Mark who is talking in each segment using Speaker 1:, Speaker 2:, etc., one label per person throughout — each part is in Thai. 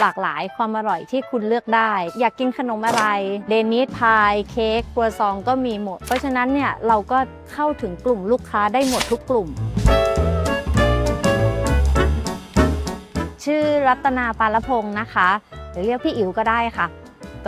Speaker 1: หลากหลายความอร่อยที่คุณเลือกได้ อยากกินขนมอะไรเดนิสพายเค้กครัวซองก็มีหมด เพราะฉะนั้นเนี่ยเราก็เข้าถึงกลุ่มลูกค้าได้หมดทุกกลุ่ม ชื่อรัตนาปาลพงศ์นะคะ หรือเรียกพี่อิ๋วก็ได้ค่ะ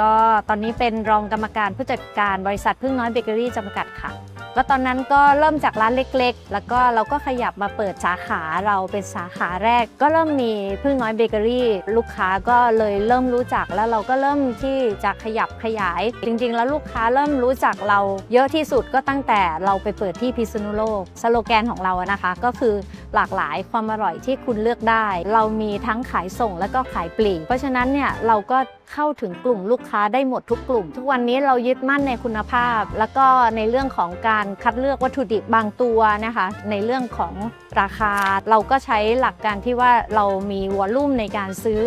Speaker 1: ก็ตอนนี้เป็นรองกรรมการผู้จัดการบริษัทพึ่งน้อยเบเกอรี่จำกัดค่ะ ก็ตอนนั้นก็เริ่มจากร้านเล็กๆ แล้วก็เราก็ขยับมาเปิดสาขาเราเป็นสาขาแรก ก็เริ่มมีพึ่งน้อยเบเกอรี่ลูกค้าก็เลยเริ่มรู้จักแล้วเราก็เริ่มที่จะขยับขยาย จริงๆ แล้วลูกค้าเริ่มรู้จักเราเยอะที่สุดก็ตั้งแต่เราไปเปิดที่พิษณุโลกสโลแกนของเราอะนะคะก็คือ หลากหลายความอร่อยที่คุณเลือกได้ เรามีทั้งขายส่งและก็ขายปลีก เพราะฉะนั้นเนี่ยเราก็เข้าถึงกลุ่มลูกค้าได้หมดทุกกลุ่ม ทุกวันนี้เรายึดมั่นในคุณภาพ แล้วก็ในเรื่องของการคัดเลือกวัตถุดิบบางตัวนะคะ ในเรื่องของราคา เราก็ใช้หลักการที่ว่าเรามีวอลลุ่มในการซื้อ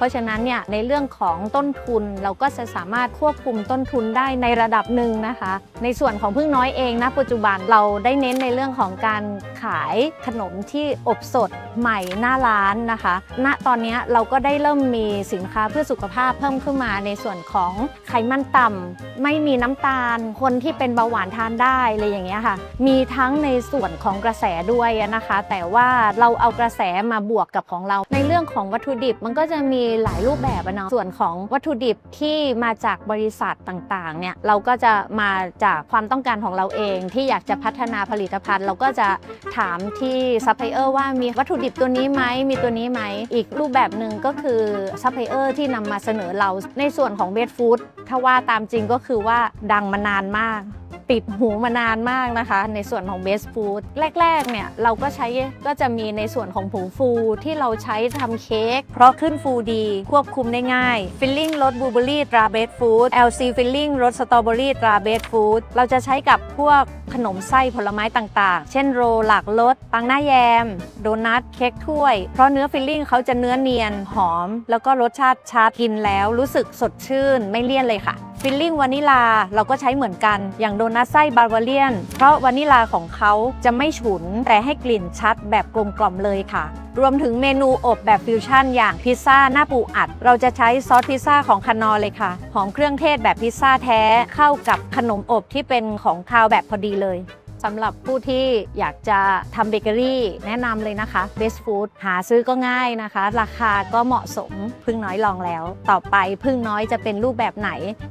Speaker 1: เพราะฉะนั้นเนี่ยในเรื่องของต้นทุนเราก็จะสามารถควบคุมต้นทุนได้ในระดับหนึ่งนะคะ ในส่วนของพึ่งน้อยเองนะปัจจุบันเราได้เน้นในเรื่องของการขายขนมที่อบสดใหม่หน้าร้านนะคะ ณตอนนี้เราก็ได้เริ่มมีสินค้าเพื่อสุขภาพเพิ่มขึ้นมาในส่วนของไขมันต่ำไม่มีน้ำตาล คนที่เป็นเบาหวานทานได้อะไรอย่างเงี้ยค่ะ มีทั้งในส่วนของกระแสด้วยนะคะ แต่ว่าเราเอากระแสมาบวกกับของเรา ในเรื่องของวัตถุดิบมันก็จะมีหลายรูปแบบอะเนาะส่วนของวัตถุดิบที่มาจากบริษัทต่างๆเนี่ยเราก็จะมาจากความต้องการของเราเอง ที่อยากจะพัฒนาผลิตภัณฑ์ เราก็จะถามที่ซัพพลายเออร์ว่ามีวัตถุดิบตัวนี้ไหมมีตัวนี้ไหมอีกรูปแบบหนึ่งก็คือซัพพลายเออร์ที่นำมาเสนอเราในส่วนของเบสฟู้ดถ้าว่าตามจริงก็คือว่าดังมานานมาก ติดหูมานานมากนะคะ ในส่วนของเบสฟู้ดแรกๆเนี่ยเราก็ใช้ก็จะมีในส่วนของผงฟูที่เราใช้ทำเค้กเพราะขึ้นฟูดี ควบคุมได้ง่ายฟิลลิ่งรสบลูเบอรี่ตราเบสฟู้ด LC ฟิลลิ่งรสสตรอเบอรี่ตราเบสฟู้ดเราจะใช้กับพวกขนมไส้ผลไม้ต่างๆ เช่นโรลหลากรสปังหน้าแยม โดนัทเค้กถ้วย เพราะเนื้อฟิลลิ่งเขาจะเนื้อเนียนหอม แล้วก็รสชาติชัดกินแล้วรู้สึกสดชื่นไม่เลี่ยนเลยค่ะ ฟิลลิ่งวานิลาเราก็ใช้เหมือนกัน อย่างโดนัทไส้บาร์วาเลียน เพราะวานิลาของเขาจะไม่ฉุน แต่ให้กลิ่นชัดแบบกลมกล่อมเลยค่ะ รวมถึงเมนูอบแบบฟิวชั่นอย่างพิซซ่าหน้าปูอัด เราจะใช้ซอสพิซซ่าของคานอเลยค่ะ หอมเครื่องเทศแบบพิซซ่าแท้เข้ากับขนมอบที่เป็นของคาวแบบพอดีเลย สำหรับผู้ที่อยากจะทำเบเกอรี่แนะนำเลยนะคะ Best Food หาซื้อก็ง่ายนะคะ ราคาก็เหมาะสมพึ่งน้อยลองแล้ว ต่อไปพึ่งน้อยจะเป็นรูปแบบไหน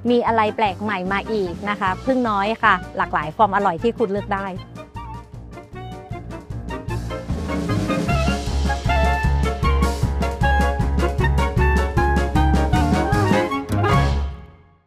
Speaker 1: มีอะไรแปลกใหม่มาอีกนะคะ พึ่งน้อยค่ะ หลากหลายความอร่อยที่คุณเลือกได้